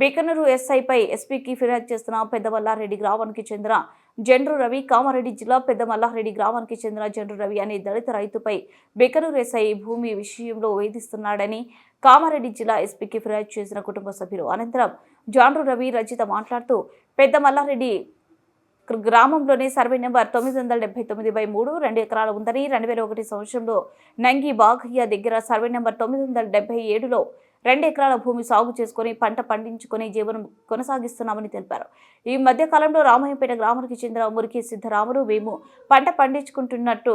బీకనూరు ఎస్ఐపై ఎస్పీకి ఫిర్యాదు చేస్తున్న పెద్దమల్లారెడ్డి గ్రామానికి చెందిన జండ్రు రవి కామారెడ్డి జిల్లా పెద్దమల్లారెడ్డి గ్రామానికి చెందిన జండ్రు రవి అనే దళిత రైతుపై బీకనూరు ఎస్ఐ భూమి విషయంలో వేధిస్తున్నాడని కామారెడ్డి జిల్లా ఎస్పీకి ఫిర్యాదు చేసిన కుటుంబ సభ్యులు. అనంతరం జాండ్రు రవి రజిత మాట్లాడుతూ పెద్దమల్లారెడ్డి గ్రామంలోని సర్వే నెంబర్ తొమ్మిది వందల డెబ్బై తొమ్మిది బై మూడు రెండు ఎకరాలు ఉందని రెండు వేల ఒకటి సంవత్సరంలో నంగి బాఘయ్య దగ్గర సర్వే నెంబర్ తొమ్మిది వందల డెబ్బై ఏడులో రెండు ఎకరాల భూమి సాగు చేసుకుని పంట పండించుకుని జీవనం కొనసాగిస్తున్నామని తెలిపారు. ఈ మధ్య కాలంలో రామయ్యపేట గ్రామానికి చెందిన మురికి సిద్ధరాములు మేము పంట పండించుకుంటున్నట్టు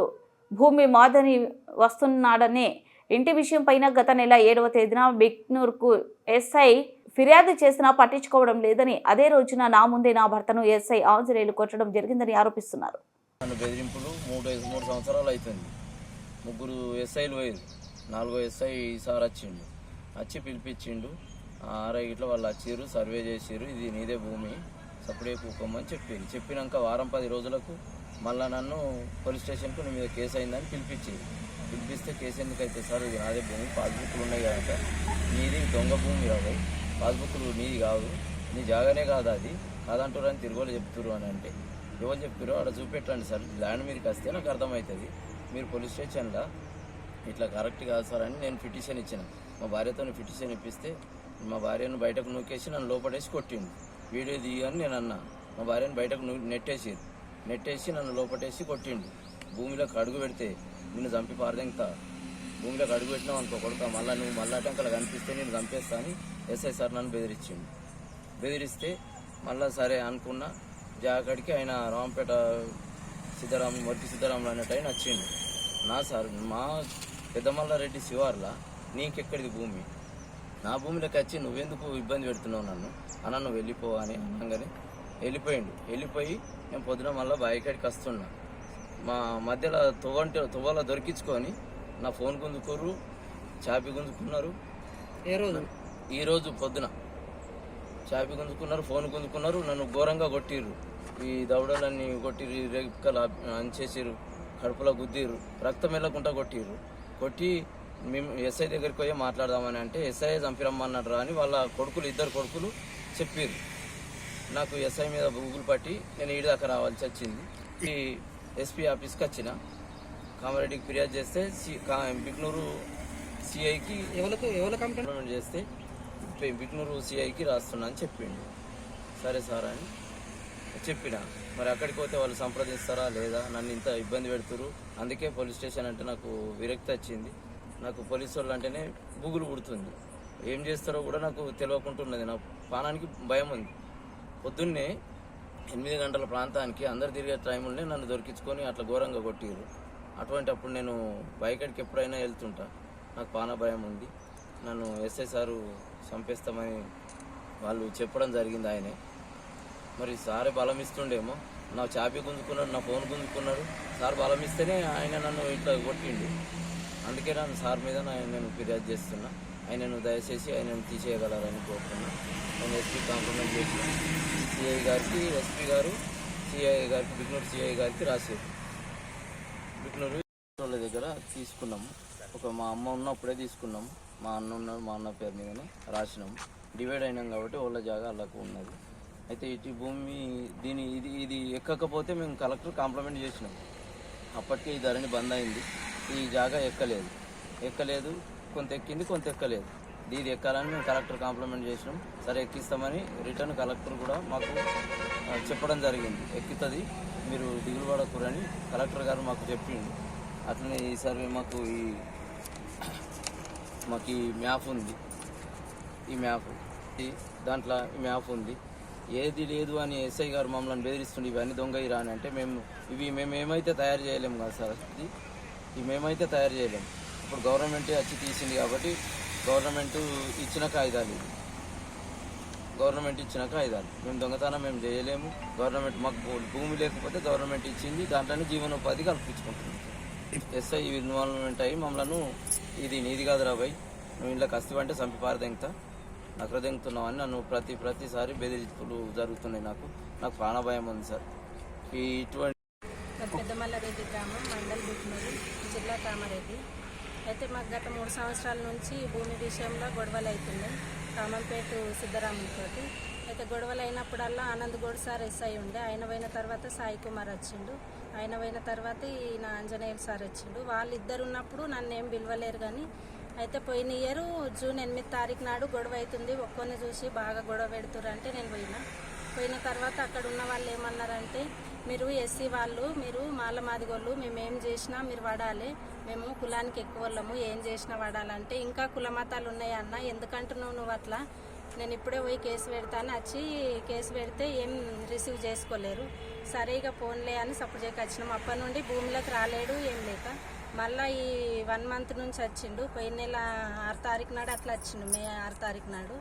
భూమి మాదని వస్తున్నాడనే ఇంటి విషయం పైన గత నెల ఏడవ తేదీన బిక్నూర్కు ఎస్ఐ ఫిర్యాదు చేసినా పట్టించుకోవడం లేదని అదే రోజున నా ముందే నా భర్తను ఎస్ఐ ఆంజనేయులు కొట్టడం జరిగిందని ఆరోపిస్తున్నారు. బెదిరింపులు మూడు మూడు సంవత్సరాలు అవుతుంది ముగ్గురు ఎస్ఐలు పోయారు నాలుగో ఎస్ఐ ఈసారి వచ్చిండు. వచ్చి పిలిపించిండు. ఆరే ఇట్లా వాళ్ళు వచ్చిర్రు సర్వే చేసిర్రు ఇది నీదే భూమి సపడే కూకోమని చెప్పింది చెప్పినాక వారం పది రోజులకు మళ్ళా నన్ను పోలీస్ స్టేషన్కు నీ మీద కేసు అయిందని పిలిపించింది పిలిపిస్తే కేసు ఎందుకు అయితే సార్ ఇది నాదే భూమి పాస్బుక్లు ఉన్నాయి కనుక నీది దొంగ భూమి రావు పాస్బుక్లు నీది కాదు నీ జాగానే కాదు అది. కాదంటారు అని తిరుగులు చెప్తురు అని అంటే. ఎవరు చెప్పారు అక్కడ చూపెట్టండి సార్ ల్యాండ్ మీదకి వస్తే నాకు అర్థమవుతుంది. మీరు పోలీస్ స్టేషన్లో ఇట్లా కరెక్ట్ కాదు సార్ అని నేను పిటిషన్ ఇచ్చిన. మా భార్యతో ఫిట్స్ ఇప్పిస్తే మా భార్యను బయటకు నూకేసి నన్ను లోపడేసి కొట్టిండు. వీడియో తీయని నేను అన్నా. మా భార్యను బయటకు నూ నెట్టేసి నెట్టేసి నన్ను లోపటేసి కొట్టిండు. భూమిలోకి అడుగు పెడితే నిన్ను చంపి పారదెంగుతా భూమిలోకి అడుగు పెట్టినావు అనుకో కొడుక మళ్ళీ నువ్వు మళ్ళీ టెంకలు కనిపిస్తే నేను చంపేస్తా అని ఎస్ఐ సార్ నన్ను బెదిరించిండు. బెదిరిస్తే మళ్ళా సరే అనుకున్నా జాకడికి ఆయన రాంపేట సిద్ధరామ మొదటి సిద్ధరాములు అనేట ఆయన వచ్చిండు నా సార్ మా పెద్దమల్లారెడ్డి శివార్ల నీకెక్కడిది భూమి? నా భూమిలోకి వచ్చి నువ్వెందుకు ఇబ్బంది పెడుతున్నావు నన్ను? అన్న నువ్వు వెళ్ళిపో అని అనగానే వెళ్ళిపోయిండు. వెళ్ళిపోయి నేను పొద్దున మళ్ళీ బాయికాడికి వస్తున్నా. మా మధ్యలో తువ్వంటే తువ్వల దొరికించుకొని నా ఫోన్ గుంజుకోరు చాపి గుంజుకున్నారు. ఏ రోజు? ఈ రోజు పొద్దున. చాపి గుంజుకున్నారు ఫోన్ గుంజుకున్నారు నన్ను ఘోరంగా కొట్టిర్రు. ఈ దవడలన్నీ కొట్టిర్రు ఈ రెక్కలు అంచేసిర్రు కడుపులో గుద్దిర్రు రక్తం వెళ్ళకుండా కొట్టిర్రు. కొట్టి మేము ఎస్ఐ దగ్గరికి పోయి మాట్లాడదామని అంటే ఎస్ఐ చంపిరమ్మన్నాడు రా అని వాళ్ళ కొడుకులు ఇద్దరు కొడుకులు చెప్పిర్రు. నాకు ఎస్ఐ మీద గూగుల్ పట్టి నేను ఈడి దాకా రావాల్సి వచ్చింది. ఈ ఎస్పీ ఆఫీస్కి వచ్చిన. కామారెడ్డికి ఫిర్యాదు చేస్తే బిక్నూరు సిఐకి ఎవరికి ఎవరి కంప్లైంట్? చేస్తే బిక్నూరు సిఐకి రాస్తున్నా అని చెప్పిండు. సరే సార్ అని చెప్పిన. మరి అక్కడికి పోతే వాళ్ళు సంప్రదిస్తారా లేదా? నన్ను ఇంత ఇబ్బంది పెడుతురు అందుకే పోలీస్ స్టేషన్ అంటే నాకు విరక్తి వచ్చింది. నాకు పోలీసు వాళ్ళు అంటేనే బుగులు పుడుతుంది. ఏం చేస్తారో కూడా నాకు తెలియకుంటున్నది నా ప్రాణానికి భయం ఉంది. పొద్దున్నే ఎనిమిది గంటల ప్రాంతానికి అందరు తిరిగే టైంలోనే నన్ను దొరికించుకొని అట్లా ఘోరంగా కొట్టిరు అటువంటి అప్పుడు నేను బైకడికి ఎప్పుడైనా వెళ్తుంటా. నాకు పాన భయం ఉంది. నన్ను ఎస్ఐ సారు చంపేస్తామని వాళ్ళు చెప్పడం జరిగింది ఆయనే. మరి సారే బలం ఇస్తుండేమో. నా చాపి గుంజుకున్నాడు నా ఫోన్ గుంజుకున్నాడు. సార్ బలం ఇస్తేనే ఆయన నన్ను ఇట్లా కొట్టిండు. అందుకే నన్ను సార్ మీద నేను ఫిర్యాదు చేస్తున్నా. ఆయనను దయచేసి ఆయనను తీసేయగలరని కోరుతున్నా. నేను ఎస్పీ కాంప్లిమెంట్ చేసిన సిఐ గారికి ఎస్పీ గారు సిఐ గారికి బిగ్నూరు సిఐ గారికి రాసేది బిగ్నూరు వాళ్ళ దగ్గర తీసుకున్నాము. ఒక మా అమ్మ ఉన్నప్పుడే తీసుకున్నాము. మా అన్న ఉన్నాడు మా అన్న పేరు మీదనే రాసినాము. డివైడ్ అయినాం కాబట్టి వాళ్ళ జాగా వాళ్ళకు ఉన్నది. అయితే ఇటు భూమి దీని ఇది ఇది ఎక్కకపోతే మేము కలెక్టర్ కాంప్లిమెంట్ చేసినాం. అప్పటికే ఈ ధరణి బంద్ అయింది. ఈ జాగా ఎక్కలేదు. ఎక్కలేదు కొంత ఎక్కింది కొంత ఎక్కలేదు. దీది ఎక్కాలని మేము కలెక్టర్ కాంప్లిమెంట్ చేసినాం. సరే ఎక్కిస్తామని రిటర్న్ కలెక్టర్ కూడా మాకు చెప్పడం జరిగింది. ఎక్కుతుంది మీరు దిగులు పడకూరని కలెక్టర్ గారు మాకు చెప్పిండు. అట్లనే ఈ సర్వే మాకు ఈ మాకు ఈ మ్యాప్ ఉంది. ఈ మ్యాప్ దాంట్లో ఈ మ్యాప్ ఉంది. ఏది లేదు అని ఎస్ఐ గారు మమ్మల్ని బెదిరిస్తుండే ఇవన్నీ దొంగ ఇరా అని అంటే మేము ఇవి మేము ఏమైతే తయారు చేయలేము కదా సార్? ఇది ఇవి మేమైతే తయారు చేయలేము ఇప్పుడు గవర్నమెంట్ వచ్చి తీసింది కాబట్టి గవర్నమెంట్ ఇచ్చిన కాగితాలు ఇది గవర్నమెంట్ ఇచ్చిన కాగితాలు. మేము దొంగతనం మేము చేయలేము. గవర్నమెంట్ మాకు భూమి లేకపోతే గవర్నమెంట్ ఇచ్చింది. దాంట్లోనే జీవనోపాధి కల్పించుకుంటుంది ఎస్ఐ ఇన్వాల్వ్మెంట్ అయ్యి మమ్మల్ని ఇది నీది కాదు రాబాయ్ నువ్వు ఇంట్లో కష్టపంటే చంపి పారదెంగుతా నకరదెంగుతున్నావు అని నన్ను ప్రతి ప్రతిసారి బెదిరింపులు జరుగుతున్నాయి నాకు. నాకు ప్రాణభయం ఉంది సార్. ఈ ఇటువంటి పెద్దమల్లారెడ్డి గ్రామం మండల్ బుక్నూరు జిల్లా కామారెడ్డి. అయితే మాకు గత మూడు సంవత్సరాల నుంచి భూమి విషయంలో గొడవలు అవుతున్నాయి. కామంపేట సిద్ధరాములతోటి అయితే గొడవలు అయినప్పుడల్లా ఆనంద్ గౌడ్ సార్ ఎస్ఐ ఉండే. ఆయన పోయిన తర్వాత సాయి కుమార్ వచ్చిండు. ఆయన పోయిన తర్వాత ఈయన ఆంజనేయులు సార్ వచ్చిండు. వాళ్ళిద్దరు ఉన్నప్పుడు నన్ను ఏం పిలవలేరు కానీ అయితే పోయిన ఇయర్ జూన్ ఎనిమిది తారీఖు నాడు గొడవ అవుతుంది. ఒక్కొని చూసి బాగా గొడవ పెడుతురు అంటే నేను పోయినా. పోయిన తర్వాత అక్కడ ఉన్న వాళ్ళు ఏమన్నారంటే మీరు ఎస్సీ వాళ్ళు మీరు మాల మాదిగోళ్ళు మేము ఏం చేసినా మీరు వాడాలి. మేము కులానికి ఎక్కువ వాళ్ళము ఏం చేసినా వాడాలంటే ఇంకా కుల మతాలు ఎందుకంటున్నావు నువ్వు అట్లా? నేను ఇప్పుడే పోయి కేసు పెడతాను వచ్చి కేసు పెడితే ఏం రిసీవ్ చేసుకోలేరు. సరే ఇక ఫోన్లే అని సపోర్ట్ వచ్చినాం. అప్పటి నుండి భూమిలోకి రాలేడు ఏం లేక. మళ్ళీ ఈ వన్ మంత్ నుంచి వచ్చిండు. పోయిన నెల ఆరు తారీఖు నాడు అట్లా వచ్చిండు మే ఆరు తారీఖు నాడు.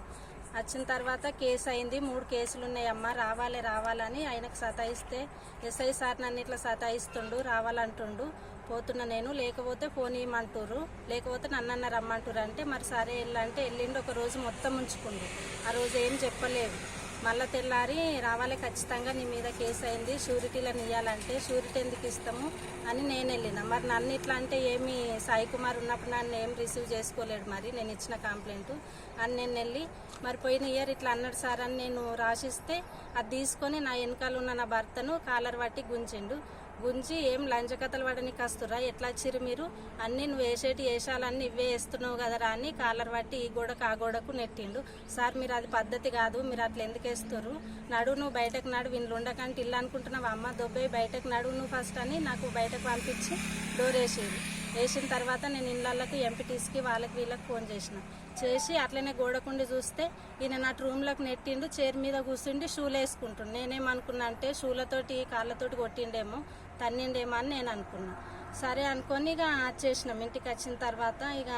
వచ్చిన తర్వాత కేసు అయింది. మూడు కేసులు ఉన్నాయమ్మా రావాలి రావాలని ఆయనకు సతాయిస్తే ఎస్ఐ సార్ నన్ను ఇట్లా సతాయిస్తుండు రావాలంటుండు. పోతున్నా నేను. లేకపోతే ఫోన్ ఇవ్వమంటురు లేకపోతే నన్నన్న రమ్మంటురు అంటే మరి సరే వెళ్ళంటే వెళ్ళిండు. ఒక రోజు మొత్తం ఉంచుకుండు. ఆ రోజు ఏం చెప్పలేదు. మళ్ళా తెల్లారి రావాలి ఖచ్చితంగా నీ మీద కేసు అయింది. షూరిటీలను ఇవ్వాలంటే షూరిటీ ఎందుకు ఇస్తాము అని నేను వెళ్ళిన. మరి నన్ను ఇట్లా అంటే ఏమి సాయి కుమార్ ఉన్నప్పుడు నన్ను ఏం రిసీవ్ చేసుకోలేడు మరి. నేను ఇచ్చిన కంప్లైంట్ అని నేను వెళ్ళి మరి పోయిన ఇయర్ ఇట్లా అన్నాడు సార్ అని నేను రాసిస్తే అది తీసుకొని నా వెనకాల ఉన్న నా భర్తను కాలర్ పట్టి గుంజిండు. గుంజి ఏం లంచకథలు పడనికి వస్తురా ఎట్లా వచ్చిర్రు మీరు? అన్ని నువ్వు వేసేటి వేషాలన్నీ ఇవే వేస్తున్నావు కదరా అని కాలర్ పట్టి ఈ గోడకు ఆ గోడకు నెట్టిండు. సార్ మీరు అది పద్ధతి కాదు మీరు అట్లా ఎందుకు వేస్తారు నడు నువ్వు బయటకు నడు వీళ్ళు ఉండకంటే ఇల్లు అనుకుంటున్నావు. అమ్మ దొబ్బే బయటకు నడు నువ్వు ఫస్ట్ అని నాకు బయటకు పంపించి డోర్ వేసేది వేసిన తర్వాత నేను ఇళ్ళకు ఎంపీటీస్కి వాళ్ళకి వీళ్ళకి ఫోన్ చేసిన. చేసి అట్లనే గోడకుండి చూస్తే ఈయన నా రూమ్లోకి నెట్టిండు చైర్ మీద కూర్చుండి షూలు వేసుకుంటుండు. నేనేమనుకున్నా అంటే షూలతోటి కాళ్ళతోటి కొట్టిండేమో తన్నిండేమో అని నేను అనుకున్నా. సరే అనుకొని ఇక చేసినాం. ఇంటికి వచ్చిన తర్వాత ఇక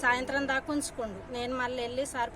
సాయంత్రం దాకా ఉంచుకోండు. నేను మళ్ళీ వెళ్ళి సార్